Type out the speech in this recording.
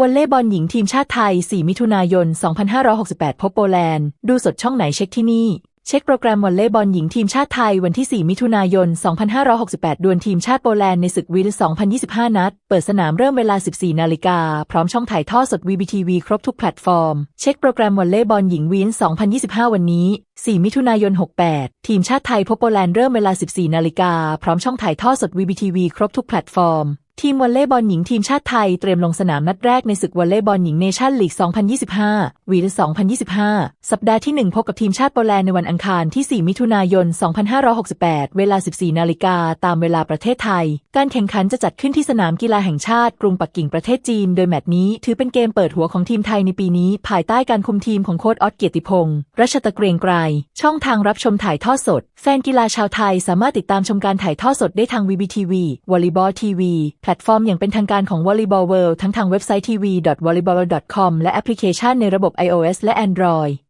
วอลเลย์บอลหญิงทีมชาติไทย 4 มิถุนายน 2568 พบโปแลนด์ ดูสดช่องไหนเช็คที่นี่ เช็คโปรแกรมวอลเลย์บอลหญิงทีมชาติไทยวันที่ 4 มิถุนายน 2568 ดวลทีมชาติโปแลนด์ในศึกวิล2025 นัด เปิดสนามเริ่มเวลา 14 นาฬิกา พร้อมช่องถ่ายทอดสด VBTV ครบทุกแพลตฟอร์ม เช็คโปรแกรมวอลเลย์บอลหญิงวิล2025 วันนี้ 4 มิถุนายน 68 ทีมชาติไทยพบโปแลนด์เริ่มเวลา 14 นาฬิกา พร้อมช่องถ่ายทอดสด VBTV ครบทุกแพลตฟอร์ม ทีมวอลเลย์บอลหญิงทีมชาติไทยเตรียมลงสนามนัดแรกในศึกวอลเลย์บอลหญิงเนชั่นลีก 2025 วีล2025 สัปดาห์ที่ 1 พบกับทีมชาติโปแลนด์ในวันอังคารที่ 4 มิถุนายน 2568 เวลา 14 นาฬิกาตามเวลาประเทศไทย การแข่งขันจะจัดขึ้นที่สนามกีฬาแห่งชาติกรุงปักกิ่งประเทศจีน โดยแมตช์นี้ถือเป็นเกมเปิดหัวของทีมไทยในปีนี้ ภายใต้การคุมทีมของโค้ชออสเกียรติพงศ์รัชตะเกรียงไกร ช่องทางรับชมถ่ายทอดสด แฟนกีฬาชาวไทยสามารถติดตามชมการถ่ายทอดสดได้ทาง VBTV วอลเลย์บอลทีวีพลตฟอร์มอย่างเป็นทางการของ Volleyball World ทั้งทางเว็บไซต์ tv.volleyball.com และแอปพลิเคชันในระบบ iOS และ Android